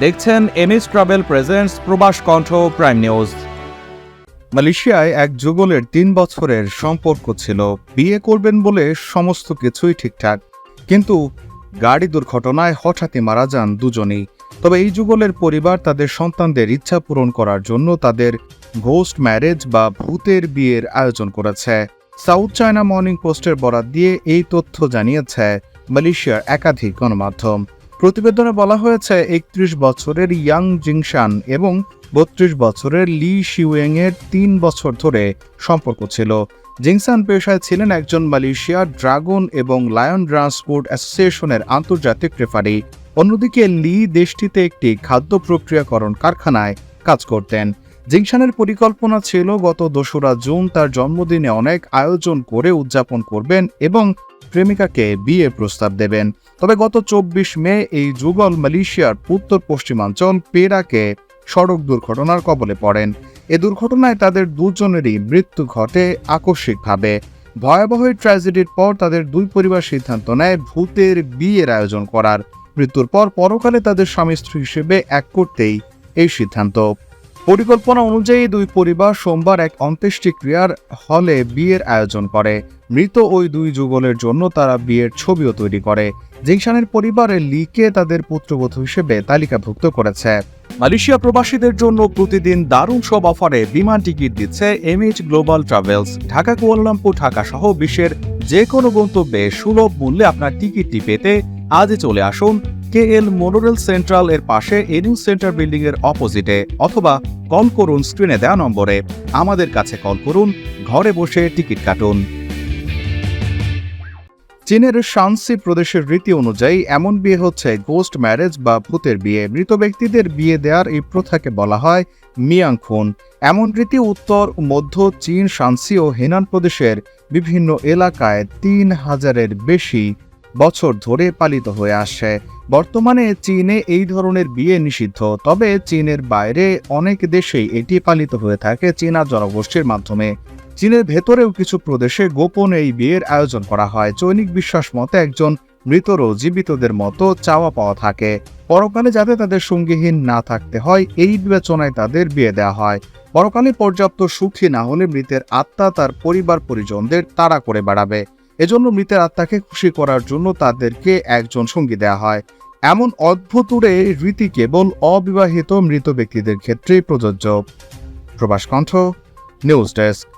দেখছেন MS travel presents প্রবাস কণ্ঠ প্রাইম নিউজ। মালয়েশিয়ায় এক যুগলের তিন বছরের সম্পর্ক ছিল। বিয়ে করবেন বলে সমস্ত কিছুই ঠিকঠাক। কিন্তু গাড়ি দুর্ঘটনায় হঠাৎই মারা যান দুজনেই। তবে এই যুগলের পরিবার তাদের সন্তানদের ইচ্ছা পূরণ করার জন্য তাদের ঘোস্ট ম্যারেজ বা ভূতের বিয়ের আয়োজন করেছে। সাউথ চায়না মর্নিং পোস্টের বরাত দিয়ে এই তথ্য জানিয়েছে মালয়েশিয়ার একাধিক গণমাধ্যম। প্রতিবেদনে বলা হয়েছে, একত্রিশ বছরের ইয়াং জিংশান এবং বত্রিশ বছরের লি শিউয়েং এর তিন বছর ধরে সম্পর্ক ছিল। জিংসান পেশায় ছিলেন একজন মালয়েশিয়ার ড্রাগন এবং লায়ন ট্রান্সপোর্ট অ্যাসোসিয়েশনের আন্তর্জাতিক রেফারি। অন্যদিকে লি দেশটিতে একটি খাদ্য প্রক্রিয়াকরণ কারখানায় কাজ করতেন। জিংশানের পরিকল্পনা ছিল, গত দোসরা জুন তার জন্মদিনে অনেক আয়োজন করে উদযাপন করবেন এবং প্রেমিকাকে বিয়ে প্রস্তাব দেবেন। তবে গত চব্বিশ মে এই যুগল মালয়েশিয়ার উত্তর পশ্চিমাঞ্চল পেরাকে সড়ক দুর্ঘটনার কবলে পড়েন। এ দুর্ঘটনায় তাদের দুজনেরই মৃত্যু ঘটে আকস্মিকভাবে। ভয়াবহ ট্র্যাজেডির পর তাদের দুই পরিবার সিদ্ধান্ত নেয় ভূতের বিয়ের আয়োজন করার। মৃত্যুর পর পরকালে তাদের স্বামী স্ত্রী হিসেবে এক করতেই এই সিদ্ধান্ত। পরিকল্পনা অনুযায়ী দুই পরিবার সোমবার এক অন্ত্যেষ্টিক্রিয়ার হলে বিয়ের আয়োজন করে। মৃত ওই দুই যুগলের জন্য তারা বিয়ের ছবিও তৈরি করে। জিংশানের পরিবারের লিকে তাদের পুত্রবধূ হিসেবে তালিকাভুক্ত করেছে। মালয়েশিয়া প্রবাসীদের জন্য প্রতিদিন দারুণ সব অফারে বিমান টিকিট দিচ্ছে MH global travels. Dhaka, Kuala Lumpur, Dhaka সহ বিশ্বের যে কোনো গন্তব্যে সুলভ মূল্যে আপনার টিকিটটি পেতে আজই চলে আসুন কে এল মোনোরেল সেন্ট্রাল এর পাশে এনিউ সেন্টার বিল্ডিং এর অপোজিটে অথবা কল করুন স্ক্রিনে দেওয়া নম্বরে। আমাদের কাছে কল করুন, ঘরে বসে টিকিট কাটুন। চীনের শানসি প্রদেশের রীতি অনুযায়ী এমন বিয়ে হচ্ছে গোস্ট ম্যারেজ বা ভূতের বিয়ে। মৃত ব্যক্তিদের বিয়ে দেওয়ার এই প্রথাকে বলা হয় মিয়াং খুন এমন রীতি উত্তর, মধ্য চীন শানসি ও হেনান প্রদেশের বিভিন্ন এলাকায় তিন হাজারের বেশি বছর ধরে পালিত হয়ে আসছে বর্তমানে চীনে এই ধরনের বিয়ে নিষিদ্ধ, তবে চীনের বাইরে অনেক দেশেই এটি পালিত হয়ে থাকে চীনা জনগোষ্ঠীর মাধ্যমে। চীনের ভেতরেও কিছু প্রদেশে গোপন এই বিয়ের আয়োজন করা হয়। চৈনিক বিশ্বাস মতে একজন মৃতরও জীবিতদের মতো চাওয়া পাওয়া থাকে। পরকালে যাতে তাদের সঙ্গীহীন না থাকতে হয়, এই বিবেচনায় তাদের বিয়ে দেওয়া হয়। পরকালে পর্যাপ্ত সুখী না হলে মৃতের আত্মা তার পরিবার পরিজনদের তাড়া করে বেড়াবে। এজন্য মৃতের আত্মাকে খুশি করার জন্য তাদেরকে একজন সঙ্গী দেয়া হয়। এমন অদ্ভুতুরে রীতি কেবল অবিবাহিত মৃত ব্যক্তিদের ক্ষেত্রেই প্রযোজ্য। প্রবাস কণ্ঠ, নিউজ ডেস্ক।